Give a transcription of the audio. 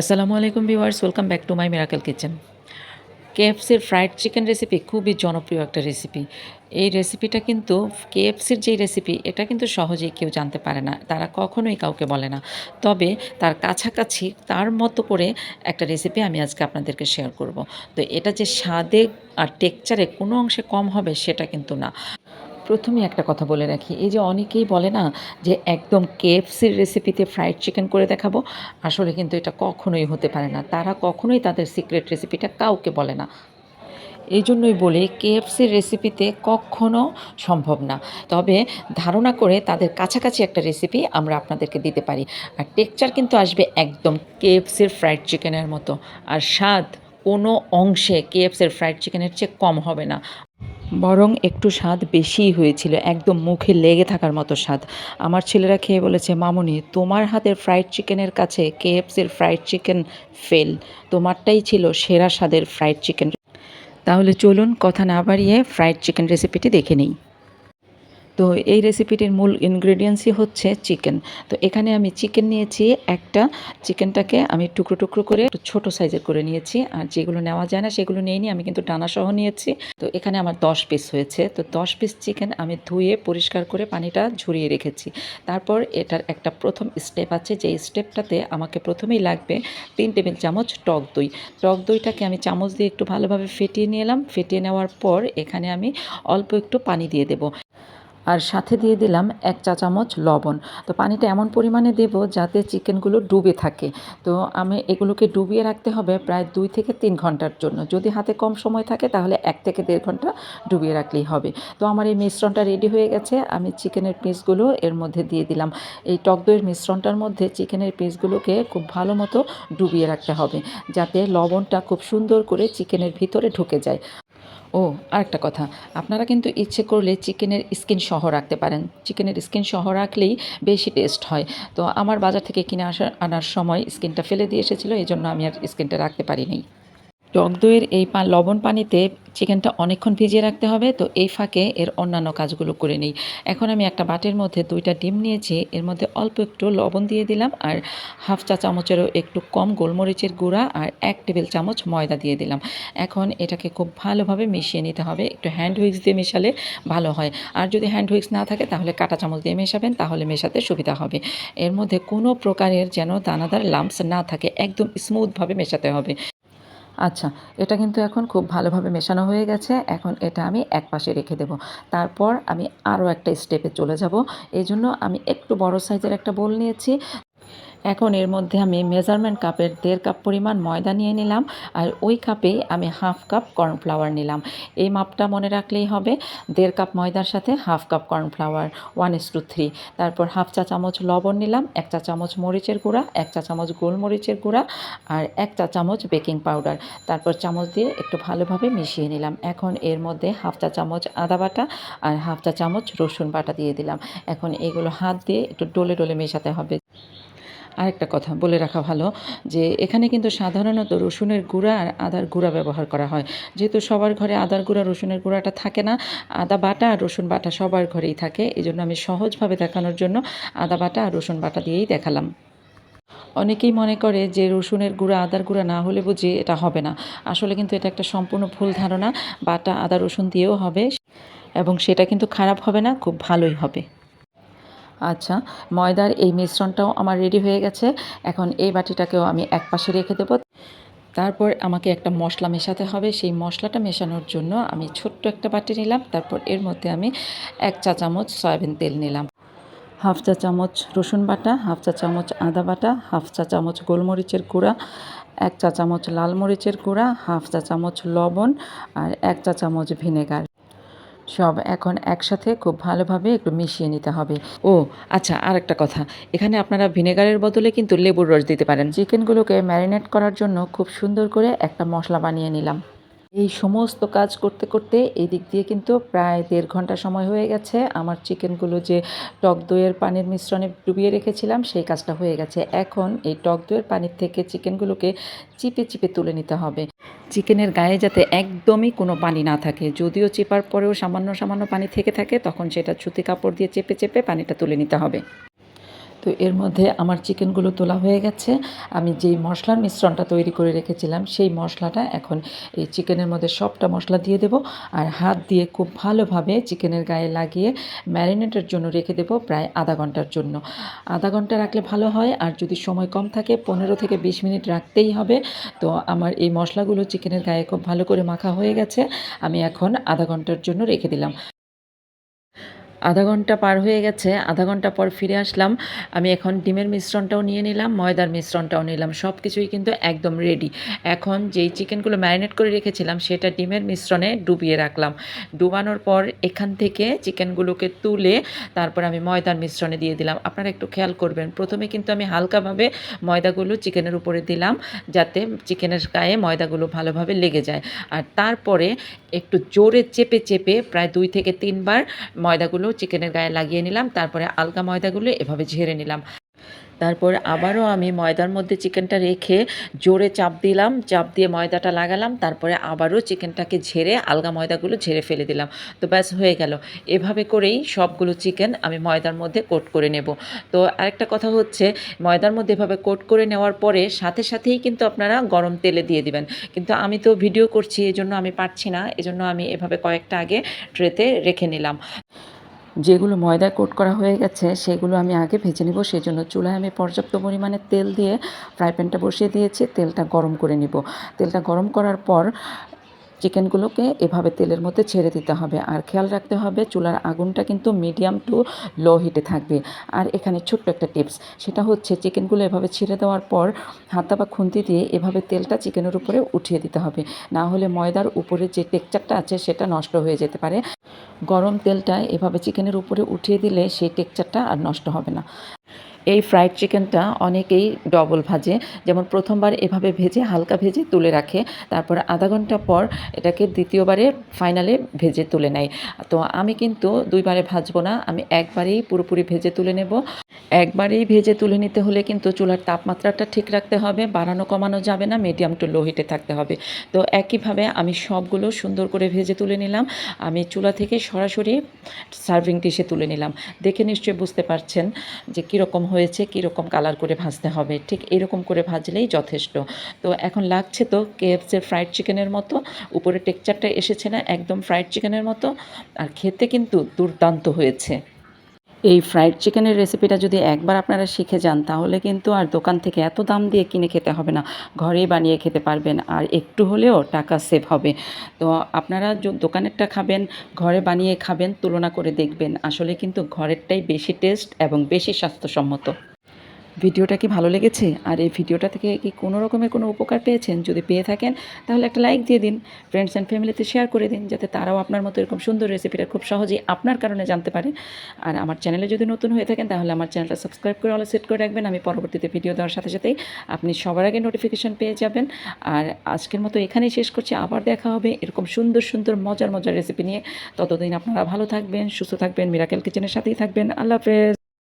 আসসালামু আলাইকুম viewers, welcome back to my miracle kitchen. কেএফসির fried chicken recipe খুবই জনপ্রিয় একটা রেসিপি। এই রেসিপিটা কিন্তু, কেএফসির যেই রেসিপি, এটা কিন্তু সহজেই কেউ জানতে পারে না। তারা কখনোই কাউকে বলে না। তবে তার কাছাকাছি, তার মতো করে একটা রেসিপি আমি আজকে আপনাদেরকে শেয়ার করব। তো এটা যে স্বাদে আর টেক্সচারে কোনো অংশে কম হবে, সেটা কিন্তু না। প্রথমেই একটা কথা বলে রাখি, এই যে অনেকেই বলে না যে একদম কেএফসির রেসিপিতে ফ্রাইড চিকেন করে দেখাবো, আসলে কিন্তু এটা কখনোই হতে পারে না। তারা কখনোই তাদের সিক্রেট রেসিপিটা কাউকে বলে না। এই জন্যই বলি কেএফসির রেসিপিতে কখনো সম্ভব না। তবে ধারণা করে তাদের কাছাকাছি একটা রেসিপি আমরা আপনাদেরকে দিতে পারি। আর টেক্সচার কিন্তু আসবে একদম কেএফসির ফ্রাইড চিকেনের মতো। আর স্বাদ কোনো অংশে কেএফসির ফ্রাইড চিকেনের চেয়ে কম হবে না। বরং একটু স্বাদ বেশিই হয়েছিল, একদম মুখে লেগে থাকার মতো স্বাদ। আমার ছেলেরা খেয়ে বলেছে, মামুনি, তোমার হাতের ফ্রাইড চিকেনের কাছে কেএফসির ফ্রাইড চিকেন ফেল তোমারটাই ছিল সেরা স্বাদের ফ্রাইড চিকেন তাহলে চলুন, কথা না বাড়িয়ে ফ্রাইড চিকেন রেসিপিটি দেখে নিই। তো এই রেসিপিটির মূল ইনগ্রেডিয়েন্টসই হচ্ছে চিকেন তো এখানে আমি চিকেন নিয়েছি একটা। চিকেনটাকে আমি টুকরো টুকরো করে একটু ছোটো সাইজের করে নিয়েছি। আর যেগুলো নেওয়া যায় না সেগুলো নিয়ে নিই আমি কিন্তু ডানাসহ নিয়েছি। তো এখানে আমার দশ পিস হয়েছে। তো দশ পিস চিকেন আমি ধুয়ে পরিষ্কার করে পানিটা ঝরিয়ে রেখেছি। তারপর এটার একটা প্রথম স্টেপ আছে। যে স্টেপটাতে আমাকে প্রথমেই লাগবে তিন টেবিল চামচ টক দই। টক দইটাকে আমি চামচ দিয়ে একটু ভালোভাবে ফেটিয়ে নিয়ে এলাম ফেটিয়ে নেওয়ার পর এখানে আমি অল্প একটু পানি দিয়ে দেবো। আর সাথে দিয়ে দিলাম এক চা চামচ লবণ। তো পানিটা এমন পরিমাণে দেব যাতে চিকেনগুলো ডুবে থাকে। তো আমি এগুলোকে ডুবিয়ে রাখতে হবে প্রায় দুই থেকে তিন ঘণ্টার জন্য। যদি হাতে কম সময় থাকে তাহলে এক থেকে দেড় ঘণ্টা ডুবিয়ে রাখলেই হবে। তো আমার এই মিশ্রণটা রেডি হয়ে গেছে। আমি চিকেনের পিসগুলো এর মধ্যে দিয়ে দিলাম। এই টক দইয়ের মিশ্রণটার মধ্যে চিকেনের পিসগুলোকে খুব ভালো মতো ডুবিয়ে রাখতে হবে, যাতে লবণটা খুব সুন্দর করে চিকেনের ভিতরে ঢুকে যায়। ও, আরেকটা কথা। আপনারা কিন্তু ইচ্ছে করলে চিকেনের স্কিন সহ রাখতে পারেন। চিকেনের স্কিন সহ রাখলেই বেশি টেস্ট হয়। তো আমার বাজার থেকে কিনে আসা আনার সময় স্কিনটা ফেলে দিয়ে এসেছিল এই জন্য আমি আর স্কিনটা রাখতে পারিনি। টক দইয়ের এই লবণ পানিতে চিকেনটা অনেকক্ষণ ভিজিয়ে রাখতে হবে। তো এই ফাঁকে এর অন্যান্য কাজগুলো করে নিই। এখন আমি একটা বাটির মধ্যে দুইটা ডিম নিয়েছি। এর মধ্যে অল্প একটু লবণ দিয়ে দিলাম আর হাফ চা চামচেরও একটু কম গোলমরিচের গুঁড়া আর এক টেবিল চামচ ময়দা দিয়ে দিলাম। এখন এটাকে খুব ভালোভাবে মিশিয়ে নিতে হবে। একটু হ্যান্ড হুইক্স দিয়ে মেশালে ভালো হয়। আর যদি হ্যান্ড হুইক্স না থাকে, তাহলে কাটা চামচ দিয়ে মেশাবেন, তাহলে মেশাতে সুবিধা হবে। এর মধ্যে কোনো প্রকারের যেন দানাদার লাম্পস না থাকে, একদম স্মুথভাবে মেশাতে হবে। আচ্ছা এটা কিন্তু এখন খুব ভালোভাবে মেশানো হয়ে গেছে। এখন এটা আমি এক পাশে রেখে দেব। তারপর আমি আরও একটা স্টেপে চলে যাব। এই জন্য আমি একটু বড় সাইজের একটা বোল নিয়েছি। এখন এর মধ্যে আমি মেজারমেন্ট কাপের দেড় কাপ পরিমাণ ময়দা নিয়ে নিলাম আর ওই কাপেই আমি হাফ কাপ কর্নফ্লাওয়ার নিলাম। এই মাপটা মনে রাখলেই হবে। দেড় কাপ ময়দার সাথে half cup cornflour one is to three তারপর হাফ চা চামচ লবণ নিলাম, এক চা চামচ মরিচের গুঁড়া, এক চা চামচ গোলমরিচের গুঁড়া আর এক চা চামচ বেকিং পাউডার। তারপর চামচ দিয়ে একটু ভালোভাবে মিশিয়ে নিলাম। এখন এর মধ্যে হাফ চা চামচ আদা বাটা আর হাফ চা চামচ রসুন বাটা দিয়ে দিলাম। এখন এগুলো হাত দিয়ে একটু ডোলে ডলে মেশাতে হবে। আরেকটা কথা বলে রাখা ভালো যে এখানে কিন্তু সাধারণত রসুনের গুঁড়া আর আদার গুঁড়া ব্যবহার করা হয়। যেহেতু সবার ঘরে আদার গুঁড়া, রসুনের গুঁড়াটা থাকে না, আদা বাটা আর রসুন বাটা সবার ঘরেই থাকে। এই জন্য আমি সহজভাবে দেখানোর জন্য আদা বাটা আর রসুন বাটা দিয়েই দেখালাম। অনেকেই মনে করে যে রসুনের গুঁড়া, আদার গুঁড়া না হলে বুঝি এটা হবে না। আসলে কিন্তু এটা একটা সম্পূর্ণ ভুল ধারণা। বাটা, আদা, রসুন দিয়েও হবে এবং সেটা কিন্তু খারাপ হবে না, খুব ভালোই হবে। আচ্ছা ময়দার এই মিশ্রণটাও আমার রেডি হয়ে গেছে। এখন এই বাটিটাকেও আমি এক পাশে রেখে দেবো। তারপর আমাকে একটা মশলা মেশাতে হবে। সেই মশলাটা মেশানোর জন্য আমি ছোট্ট একটা বাটি নিলাম। তারপর এর মধ্যে আমি এক চা চামচ সয়াবিন তেল নিলাম। হাফ চা চামচ রসুন বাটা, হাফ চা চামচ আদা বাটা, হাফ চা চামচ গোলমরিচের গুঁড়া, এক চা চামচ লাল মরিচের গুঁড়া, হাফ চা চামচ লবণ আর এক চা চামচ ভিনেগার। সব এখন একসাথে খুব ভালোভাবে একটু মিশিয়ে নিতে হবে। ও আচ্ছা আর একটা কথা। এখানে আপনারা ভিনেগারের বদলে কিন্তু লেবুর রস দিতে পারেন। চিকেনগুলোকে ম্যারিনেট করার জন্য খুব সুন্দর করে একটা মশলা বানিয়ে নিলাম। এই সমস্ত কাজ করতে করতে এই দিক দিয়ে কিন্তু প্রায় দেড় ঘণ্টা সময় হয়ে গেছে। আমার চিকেনগুলো যে টক দইয়ের পানির মিশ্রণে ডুবিয়ে রেখেছিলাম সেই কাজটা হয়ে গেছে। এখন এই টক দইয়ের পানির থেকে চিকেনগুলোকে চিপে চিপে তুলে নিতে হবে। চিকেনের গায়ে যাতে একদমই কোনো পানি না থাকে। যদিও চেপার পরেও সামান্য সামান্য পানি থেকে থাকে, তখন সেটা ছুতি কাপড় দিয়ে চেপে চেপে পানিটা তুলে নিতে হবে। তো এর মধ্যে আমার চিকেনগুলো তোলা হয়ে গেছে। আমি যেই মশলার মিশ্রণটা তৈরি করে রেখেছিলাম, সেই মশলাটা এখন এই চিকেনের মধ্যে সবটা মশলা দিয়ে দেব আর হাত দিয়ে খুব ভালোভাবে চিকেনের গায়ে লাগিয়ে ম্যারিনেটের জন্য রেখে দেব প্রায় আধা ঘণ্টার জন্য। আধা ঘণ্টা রাখলে ভালো হয় আর যদি সময় কম থাকে, পনেরো থেকে বিশ মিনিট রাখতেই হবে। তো আমার এই মশলাগুলো চিকেনের গায়ে খুব ভালো করে মাখা হয়ে গেছে। আমি এখন আধা ঘণ্টার জন্য রেখে দিলাম। আধা ঘণ্টা পার হয়ে গেছে, আধা ঘণ্টা পর ফিরে আসলাম। আমি এখন ডিমের মিশ্রণটাও নিয়ে নিলাম, ময়দার মিশ্রণটাও নিলাম সব কিছুই কিন্তু একদম রেডি এখন যেই চিকেনগুলো ম্যারিনেট করে রেখেছিলাম, সেটা ডিমের মিশ্রণে ডুবিয়ে রাখলাম। ডুবানোর পর এখান থেকে চিকেনগুলোকে তুলে তারপর আমি ময়দার মিশ্রণে দিয়ে দিলাম। আপনারা একটু খেয়াল করবেন, প্রথমে কিন্তু আমি হালকাভাবে ময়দাগুলো চিকেনের উপরে দিলাম, যাতে চিকেনের গায়ে ময়দাগুলো ভালোভাবে লেগে যায়। আর তারপরে একটু জোরে চেপে চেপে প্রায় দুই থেকে তিনবার ময়দাগুলো চিকেনের গায়ে লাগিয়ে নিলাম, তারপরে আলগা ময়দাগুলো এভাবে ঝেড়ে নিলাম। তারপর আবারও আমি ময়দার মধ্যে চিকেনটা রেখে জোরে চাপ দিলাম, চাপ দিয়ে ময়দাটা লাগালাম, তারপরে আবারও চিকেনটাকে ঝেড়ে আলগা ময়দাগুলো ঝেড়ে ফেলে দিলাম। তো ব্যাস, হয়ে গেল। এভাবে করেই সবগুলো চিকেন আমি ময়দার মধ্যে কোট করে নেব। তো আরেকটা কথা হচ্ছে, ময়দার মধ্যে এভাবে কোট করে নেওয়ার পরে সাথে সাথেই কিন্তু আপনারা গরম তেলে দিয়ে দিবেন। কিন্তু আমি তো ভিডিও করছি, এজন্য আমি পারছি না। এজন্য আমি এভাবে কয়েকটা আগে ট্রেতে রেখে নিলাম। যেগুলো ময়দা কোট করা হয়ে গেছে, সেগুলো আমি আগে ভেজে নেব। সেই জন্য চুলায় আমি পর্যাপ্ত পরিমাণে তেল দিয়ে ফ্রাই প্যানটা বসিয়ে দিয়েছি। তেলটা গরম করে নিব। তেলটা গরম করার পর চিকেনগুলোকে এভাবে তেলের মধ্যে ছেড়ে দিতে হবে। আর খেয়াল রাখতে হবে, চুলার আগুনটা কিন্তু মিডিয়াম টু লো হিটে থাকবে। আর এখানে ছোট্ট একটা টিপস, সেটা হচ্ছে চিকেনগুলো এভাবে ছেড়ে দেওয়ার পর হাতা বা খুন্তি দিয়ে এভাবে তেলটা চিকেনের উপরে উঠিয়ে দিতে হবে। না হলে ময়দার উপরে যে টেকচারটা আছে, সেটা নষ্ট হয়ে যেতে পারে। গরম তেলটা এভাবে চিকেনের উপরে উঠিয়ে দিলে সেই টেকচারটা আর নষ্ট হবে না। এই ফ্রাইড চিকেনটা অনেকেই ডবল ভাজে। যেমন প্রথমবার এভাবে ভেজে, হালকা ভেজে তুলে রাখে। তারপর আধা ঘণ্টা পর এটাকে দ্বিতীয়বারে ফাইনালে ভেজে তুলে নেয়। তো আমি কিন্তু দুইবারে ভাজবো না, আমি একবারেই পুরোপুরি ভেজে তুলে নেব। একবারেই ভেজে তুলে নিতে হলে কিন্তু চুলার তাপমাত্রাটা ঠিক রাখতে হবে, বাড়ানো কমানো যাবে না মিডিয়াম টু লো হিটে থাকতে হবে। তো একইভাবে আমি সবগুলো সুন্দর করে ভেজে তুলে নিলাম। আমি চুলা থেকে সরাসরি সার্ভিং ডিশে তুলে নিলাম। দেখে নিশ্চয়ই বুঝতে পারছেন যে কীরকম হয়েছে, কীরকম কালার করে ভাজতে হবে, ঠিক এরকম করে ভাজলেই যথেষ্ট। তো এখন লাগছে তো কেএফসের ফ্রাইড চিকেনের মতো, উপরে টেক্সচারটা এসেছে না, একদম ফ্রাইড চিকেনের মতো, আর খেতে কিন্তু দুর্দান্ত হয়েছে। এই ফ্রাইড চিকেনের রেসিপিটা যদি একবার আপনারা শিখে যান, তাহলে কিন্তু আর দোকান থেকে এত দাম দিয়ে কিনে খেতে হবে না। ঘরেই বানিয়ে খেতে পারবেন, আর একটু হলেও টাকা সেভ হবে। তো আপনারা দোকানেরটা খাবেন, ঘরে বানিয়ে খাবেন, তুলনা করে দেখবেন। আসলে কিন্তু ঘরেরটাই বেশি টেস্ট এবং বেশি স্বাস্থ্যসম্মত। ভিডিওটা কি ভালো লেগেছে? আর এই ভিডিওটা থেকে কি কোনো রকমের কোনো উপকার পেয়েছেন? যদি পেয়ে থাকেন, তাহলে একটা লাইক দিয়ে দিন ফ্রেন্ডস অ্যান্ড ফ্যামিলিতে শেয়ার করে দিন, যাতে তারাও আপনার মতো এরকম সুন্দর রেসিপিটা খুব সহজেই আপনার কারণে জানতে পারে। আর আমার চ্যানেলে যদি নতুন হয়ে থাকেন, তাহলে আমার চ্যানেলটা সাবস্ক্রাইব করে অলে সেট করে রাখবেন। আমি পরবর্তীতে ভিডিও দেওয়ার সাথে সাথেই আপনি সবার আগে নোটিফিকেশন পেয়ে যাবেন। আর আজকের মতো এখানেই শেষ করছি। আবার দেখা হবে এরকম সুন্দর সুন্দর, মজার মজার রেসিপি নিয়ে। ততদিন আপনারা ভালো থাকবেন, সুস্থ থাকবেন মিরাকেল কিচেনের সাথেই থাকবেন। আল্লাহ হাফেজ।